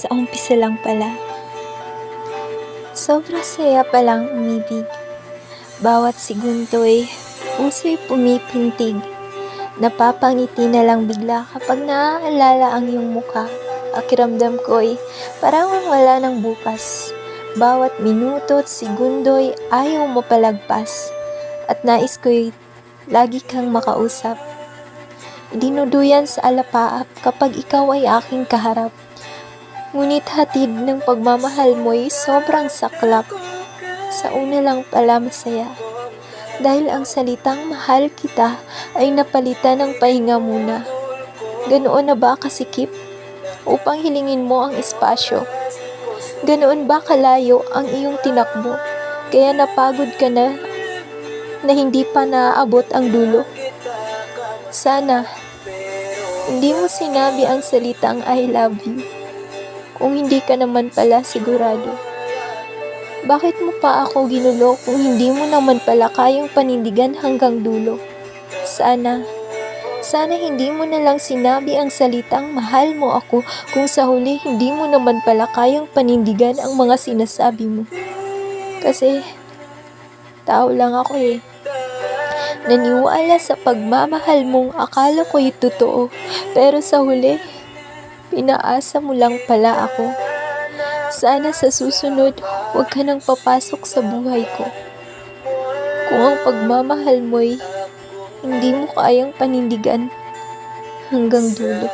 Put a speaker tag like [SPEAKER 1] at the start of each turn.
[SPEAKER 1] sa umpisa lang pala. Sobrang saya palang umibig. Bawat segundo'y puso'y pumipintig. Napapangiti na lang bigla kapag naaalala ang iyong muka. Akiramdam ko'y parang wala ng bukas. Bawat minuto at segundo'y ayaw mo palagpas. At nais ko'y lagi kang makausap. Dinuduyan sa alapaap kapag ikaw ay aking kaharap. Ngunit hatid ng pagmamahal mo'y sobrang saklap. Sa una lang pala masaya. Dahil ang salitang mahal kita ay napalitan ng pahinga muna. Ganoon na ba kasikip? Upang hilingin mo ang espasyo. Ganoon ba kalayo ang iyong tinakbo? Kaya napagod ka na na hindi pa naaabot ang dulo? Sana, hindi mo sinabi ang salitang I love you. Kung hindi ka naman pala sigurado. Bakit mo pa ako ginulo kung hindi mo naman pala kayang panindigan hanggang dulo? Sana, sana hindi mo na lang sinabi ang salitang mahal mo ako kung sa huli hindi mo naman pala kayang panindigan ang mga sinasabi mo. Kasi, tao lang ako eh. Naniwala sa pagmamahal mong akala ko'y totoo. Pero sa huli, pinaasa mo lang pala ako. Sana sa susunod, huwag ka nang papasok sa buhay ko. Kung ang pagmamahal mo'y hindi mo kayang panindigan hanggang dulo.